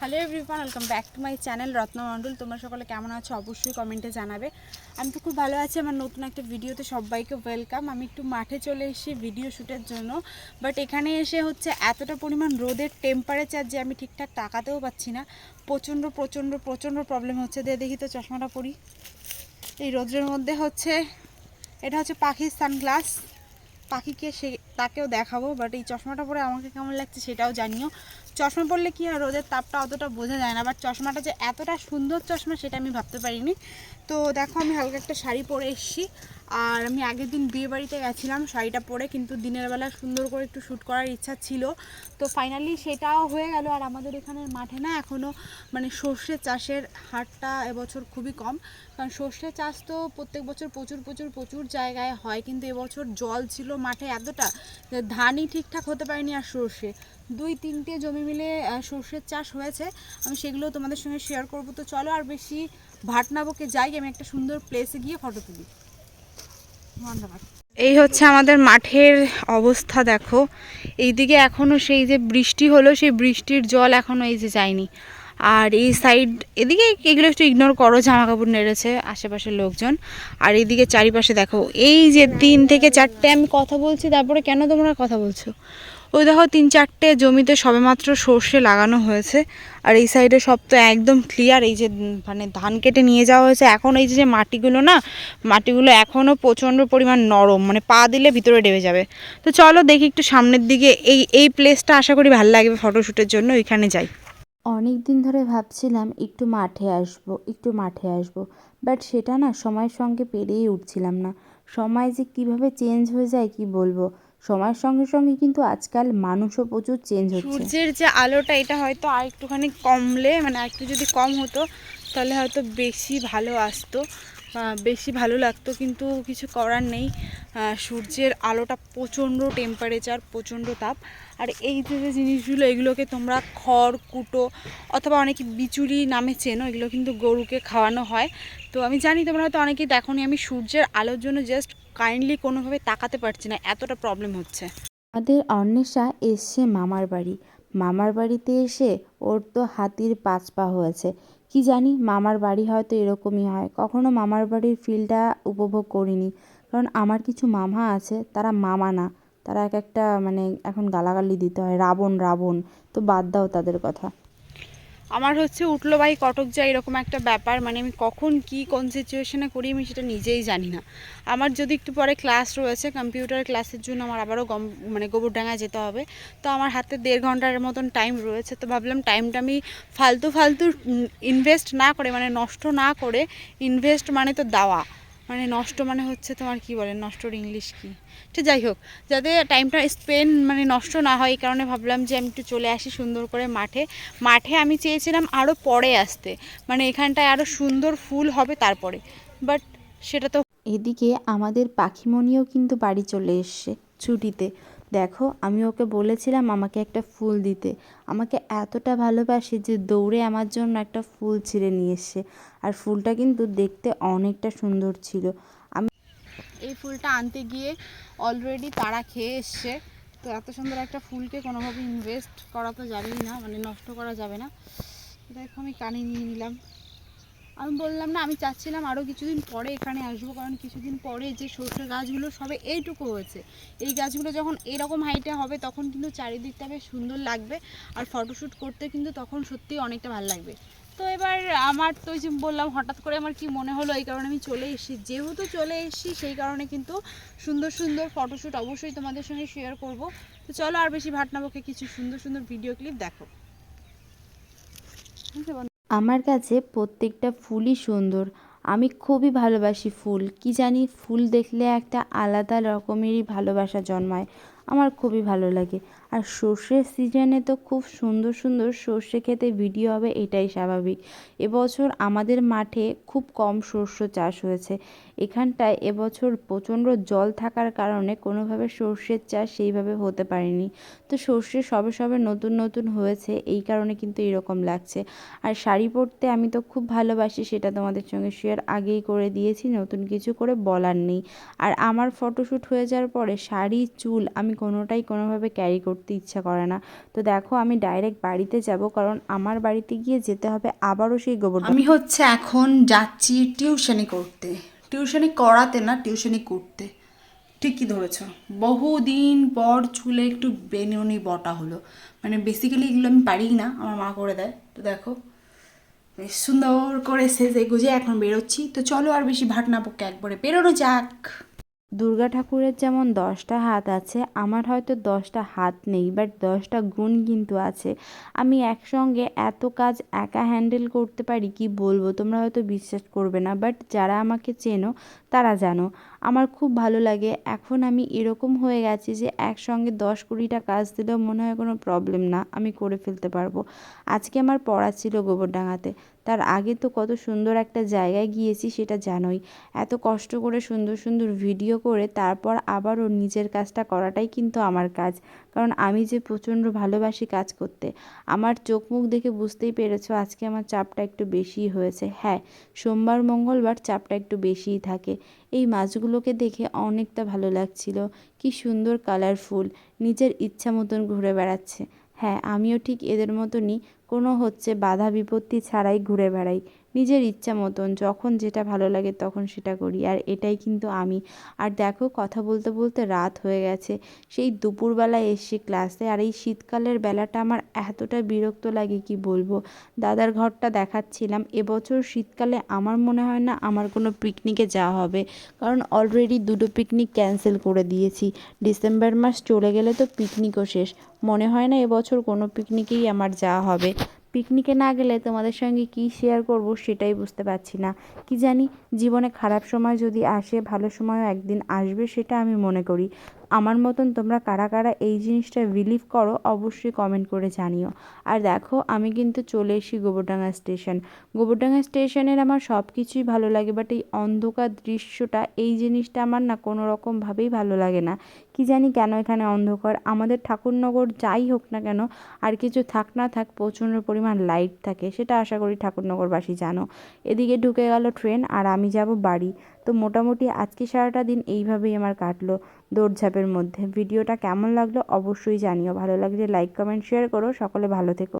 Hello everyone welcome back to my channel Ratna Mondal তোমরা সকলে কেমন আছো? অবশ্যই কমেন্টে জানাবে। আমি তো খুব ভালো আছি, আমার নতুন একটা ভিডিওতে সবাইকে ওয়েলকাম আমি একটু মাঠে চলে এসেছি ভিডিও শ্যুটের জন্য বাট এখানে এসে হচ্ছে এতটা পরিমাণ রোদের টেম্পারেচার যে আমি ঠিকঠাক তাকাতেও পাচ্ছি না। প্রচণ্ড প্রচণ্ড প্রচণ্ড প্রবলেম হচ্ছে। দিয়ে দেখি তো চশমাটা পরি। এই রোদ্রের মধ্যে হচ্ছে, এটা হচ্ছে পাখির সানগ্লাস পাখিকে সে, তাকেও দেখাবো বাট এই চশমাটা পরে আমাকে কেমন লাগছে সেটাও জানিও। চশমা পরলে কি হয়, রোদের তাপটা অতটা বোঝা যায় না বাট চশমাটা যে এতটা সুন্দর চশমা সেটা আমি ভাবতে পারিনি। তো দেখো আমি হালকা একটা শাড়ি পরে এসেছি। আর আমি আগের দিন বিয়ে বাড়িতে গেছিলাম শাড়িটা পরে, কিন্তু দিনের বেলা সুন্দর করে একটু শ্যুট করার ইচ্ছা ছিল। তো ফাইনালি সেটাও হয়ে গেল আর আমাদের এখানের মাঠে না এখনও মানে সর্ষে চাষের হারটা এবছর খুবই কম। কারণ সর্ষে চাষ তো প্রত্যেক বছর প্রচুর প্রচুর প্রচুর জায়গায় হয়, কিন্তু এবছর জল ছিল মাঠে এতটা যে ধানই ঠিকঠাক হতে পারেনি আর সর্ষে। দুই, তিনটে জমি মিলে সর্ষের চাষ হয়েছে। আমি সেগুলো তোমাদের সঙ্গে শেয়ার করব। তো চলো আর বেশি ভাটনাবকে যাই, আমি একটা সুন্দর প্লেসে গিয়ে ফটো তুলি। এই হচ্ছে আমাদের মাঠের অবস্থা, দেখো। এইদিকে এখনও সেই যে বৃষ্টি হলো, সেই বৃষ্টির জল এখনও এই যে যায়নি। আর এই সাইড এদিকে এগুলো একটু ইগনোর করো জামা কাপড় নেড়েছে আশেপাশের লোকজন। আর এদিকে চারিপাশে দেখো, এই যে তিন থেকে চারটে আমি কথা বলছি, তারপরে কেন তোমরা কথা বলছো? ওই দেখো তিন চারটে জমিতে সবেমাত্র সর্ষে লাগানো হয়েছে। আর এই সাইডে সব তো একদম ক্লিয়ার এই যে মানে ধান কেটে নিয়ে যাওয়া হয়েছে। এখন এই যে মাটিগুলো না, মাটিগুলো এখনও প্রচণ্ড পরিমাণ নরম মানে পা দিলে ভিতরে ডেবে যাবে। তো চলো দেখি একটু সামনের দিকে, এই এই প্লেসটা আশা করি ভালো লাগবে ফটোশ্যুটের জন্য, ওইখানে যাই। অনেক দিন ধরে ভাবছিলাম একটু মাঠে আসব, একটু মাঠে আসব। বাট সেটা না, সময়ের সঙ্গে পেরেই উঠছিলাম না। সময় যে কীভাবে চেঞ্জ হয়ে যায়, কি বলব? সময়ের সঙ্গে সঙ্গে কিন্তু আজকাল মানুষও প্রচুর চেঞ্জ হচ্ছে। সূর্যের যে আলোটা, এটা হয়তো আর একটুখানি কমলে মানে আর একটু যদি কম হতো, তাহলে হয়তো বেশি ভালো আসতো। বেশি ভালো লাগতো, কিন্তু কিছু করার নেই। সূর্যের আলোটা প্রচণ্ড টেম্পারেচার প্রচণ্ড তাপ। আর এই যে যে জিনিসগুলো, এগুলোকে তোমরা খড়, কুটো অথবা অনেকে বিচুলি নামে চেনো, এগুলো কিন্তু গরুকে খাওয়ানো হয়। তো আমি জানি তোমরা হয়তো অনেকেই দেখোনি, আমি সূর্যের আলোর জন্য জাস্ট কাইন্ডলি কোনোভাবে তাকাতে পারছি না, এতটা প্রবলেম হচ্ছে। আমাদের অন্বেষা এসছে মামার বাড়ি। মামার বাড়িতে এসে ওর তো হাতির পাঁচ পা হয়েছে। কি জানি, মামার বাড়ি হয়তো এরকমই হয়। কখনো মামার বাড়ির ফিলটা উপভোগ করিনি। কারণ আমার কিছু মামা আছে, তারা মামা না। তারা এক একটা মানে এখন গালাগালি দিতে হয়, রাবণ রাবণ। তো বাদ দাও তাদের কথা। আমার হচ্ছে উঠল, ভাই, কটক যায় এরকম একটা ব্যাপার। মানে আমি কখন কি, কোন সিচুয়েশনে করি, আমি সেটা নিজেই জানি না। আমার যদি একটু পরে ক্লাস রয়েছে কম্পিউটার ক্লাসের জন্য আমার আবারও গম মানে গোবরডাঙ্গায় যেতে হবে। তো আমার হাতে দেড় ঘণ্টার মতন টাইম রয়েছে। তো ভাবলাম টাইমটা আমি ফালতু ফালতু ইনভেস্ট না করে মানে নষ্ট না করে ইনভেস্ট মানে তো দেওয়া। মানে নষ্ট মানে হচ্ছে তোমার কি বলে নষ্টর ইংলিশ কি? ঠিক যাই হোক, যাতে টাইমটা স্পেন্ড মানে নষ্ট না হয়, এই কারণে ভাবলাম যে আমি একটু চলে আসি সুন্দর করে মাঠে। মাঠে আমি চেয়েছিলাম আরও পরে আসতে মানে এখানটায় আরও সুন্দর ফুল হবে তারপরে। বাট সেটা তো এদিকে আমাদের পাখিমণিও কিন্তু বাড়ি চলে এসছে ছুটিতে। দেখো, আমি ওকে বলেছিলাম আমাকে একটা ফুল দিতে। আমাকে এতটা ভালোবাসে যে দৌড়ে আমার জন্য একটা ফুল ছিঁড়ে নিয়ে এসছে। আর ফুলটা কিন্তু দেখতে অনেকটা সুন্দর ছিল। আমি এই ফুলটা আনতে গিয়ে অলরেডি তারা খেয়ে এসছে। তো এত সুন্দর একটা ফুলকে কোনোভাবে ইনভেস্ট করা তো যাবেই না মানে নষ্ট করা যাবে না। দেখো আমি কানে নিয়ে নিলাম। আমি বললাম, না, আমি চাচ্ছিলাম আরও কিছুদিন পরে এখানে আসব, কারণ কিছুদিন পরে যে সর্ষে গাছগুলো সবে এইটুকু হয়েছে। এই গাছগুলো যখন এরকম হাইটে হবে, তখন কিন্তু চারিদিকটা বেশ সুন্দর লাগবে আর ফটোশ্যুট করতে কিন্তু তখন সত্যিই অনেকটা ভালো লাগবে। তো এবার আমার তো যে বললাম, হঠাৎ করে আমার কি মনে হলো, এই কারণে আমি চলে এসেছি। যেহেতু চলে এসেছি, সেই কারণে কিন্তু সুন্দর সুন্দর ফটোশ্যুট অবশ্যই তোমাদের সঙ্গে শেয়ার করব। তো চলো আর বেশি ভাটনাবকে কিছু সুন্দর সুন্দর ভিডিও ক্লিপ দেখো? আমার কাছে প্রত্যেকটা ফুলই সুন্দর। আমি খুবই ভালোবাসি ফুল। কি জানি, ফুল দেখলে একটা আলাদা রকমেরই ভালোবাসা জন্মায়। আমার খুবই ভালো লাগে। আর সর্ষের সিজনে তো খুব সুন্দর সুন্দর সর্ষে খেতে ভিডিও হবে, এটাই স্বাভাবিক। এবছর আমাদের মাঠে খুব কম শস্য চাষ হয়েছে। এখানটায় এবছর প্রচণ্ড জল থাকার কারণে কোনোভাবে সর্ষের চাষ সেইভাবে হতে পারেনি। তো সর্ষে সবে সবে নতুন নতুন হয়েছে, এই কারণে কিন্তু এরকম লাগছে। আর শাড়ি পরতে আমি তো খুব ভালোবাসি, সেটা তোমাদের সঙ্গে শেয়ার আগেই করে দিয়েছি, নতুন কিছু করে বলার নেই। আর আমার ফটোশ্যুট হয়ে যাওয়ার পরে শাড়ি, চুল আমি কোনোটাই কোনোভাবে ক্যারি করতে করতে ইচ্ছা করে না। তো দেখো, আমি ডাইরেক্ট বাড়িতে যাব, কারণ আমার বাড়িতে গিয়ে যেতে হবে আবারও সেই গোবর আমি হচ্ছে এখন যাচ্ছি টিউশনি করতে। টিউশনি করাতে না, টিউশনি করতে। ঠিকই ধরেছ। বহুদিন পর চুলে একটু বেনুনি বটা হলো। মানে বেসিক্যালি এগুলো আমি পারি না, আমার মা করে দেয়। তো দেখো বেশ সুন্দর করে সেজে গুজে এখন বেরোচ্ছি। তো চলো আর বেশি ভাট না পক্ষে একবারে বেরোনো যাক। দুর্গা ঠাকুরের যেমন দশটা হাত আছে, আমার হয়তো দশটা হাত নেই বাট দশটা গুণ কিন্তু আছে। আমি একসঙ্গে এত কাজ একা হ্যান্ডেল করতে পারি কি বলব? তোমরা হয়তো বিশ্বাস করবে না বাট যারা আমাকে চেনো, তারা জানো। আমার খুব ভালো লাগে, এখন আমি এরকম হয়ে গেছি যে একসঙ্গে দশ কুড়িটা কাজ দিলেও মনে হয় কোনো প্রবলেম না, আমি করে ফেলতে পারব। আজকে আমার পড়া ছিল গোবরডাঙ্গাতে। তার আগে তো কত সুন্দর একটা জায়গায় গিয়েছি সেটা জানোই। এত কষ্ট করে সুন্দর সুন্দর ভিডিও করে তারপর আবারও নিজের কাজটা করাটাই কিন্তু আমার কাজ। কারণ আমি যে প্রচণ্ড ভালোবাসি কাজ করতে, আমার চোখ মুখ দেখে বুঝতেই পেরেছ আজকে আমার চাপটা একটু বেশিই হয়েছে। হ্যাঁ সোমবার, মঙ্গলবার চাপটা একটু বেশিই থাকে। এই মাছগুলোকে দেখে অনেকটা ভালো লাগছিল। কি সুন্দর কালারফুল নিজের ইচ্ছা মতন ঘুরে বেড়াচ্ছে। হ্যাঁ আমিও ঠিক এদের মতনই। কোনো হচ্ছে বাধা বিপত্তি ছাড়াই ঘুরে বেড়াই। নিজের ইচ্ছা মতন যখন যেটা ভালো লাগে তখন সেটা করি। আর এটাই কিন্তু আমি। আর দেখো, কথা বলতে বলতে রাত হয়ে গেছে। সেই দুপুরবেলায় এসছি ক্লাসে আর এই শীতকালের বেলাটা আমার এতটা বিরক্ত লাগে, কি বলব? দাদার ঘরটা দেখাচ্ছিলাম। এবছর শীতকালে আমার মনে হয় না আমার কোনো পিকনিকে যাওয়া হবে। কারণ অলরেডি দুটো পিকনিক ক্যান্সেল করে দিয়েছি। ডিসেম্বর মাস চলে গেলে তো পিকনিকও শেষ। মনে হয় না এবছর কোনো পিকনিকেই আমার যাওয়া হবে। পিকনিকে না গেলে তোমাদের সঙ্গে কি শেয়ার করব সেটাই বুঝতে পারছি না। কি জানি, জীবনে খারাপ সময় যদি আসে, ভালো সময়ও একদিন আসবে, সেটা আমি মনে করি। আমার মতন তোমরা কারা কারা এই জিনিসটা বিলিভ করো, অবশ্যই কমেন্ট করে জানিও। আর দেখো, আমি কিন্তু চলে এসি গোবরডাঙ্গা স্টেশন গোবরডাঙ্গা স্টেশনের আমার সব কিছুই ভালো লাগে বাট এই অন্ধকার দৃশ্যটা, এই জিনিসটা আমার না কোনো রকমভাবেই ভালো লাগে না। কি জানি কেন এখানে অন্ধকার। আমাদের ঠাকুরনগর যাই হোক না কেন, আর কিছু থাক না থাক প্রচণ্ড পরিমাণ লাইট থাকে, সেটা আশা করি ঠাকুরনগরবাসী জানো। এদিকে ঢুকে গেল ট্রেন আর আমি যাব বাড়ি। তো মোটামুটি আজকে সারাটা দিন এইভাবেই আমার কাটলো দৌড়ঝাঁপের মধ্যে। ভিডিওটা কেমন লাগল অবশ্যই জানিও। ভালো লাগলে লাইক কমেন্ট শেয়ার করো। সকলে ভালো থেকো।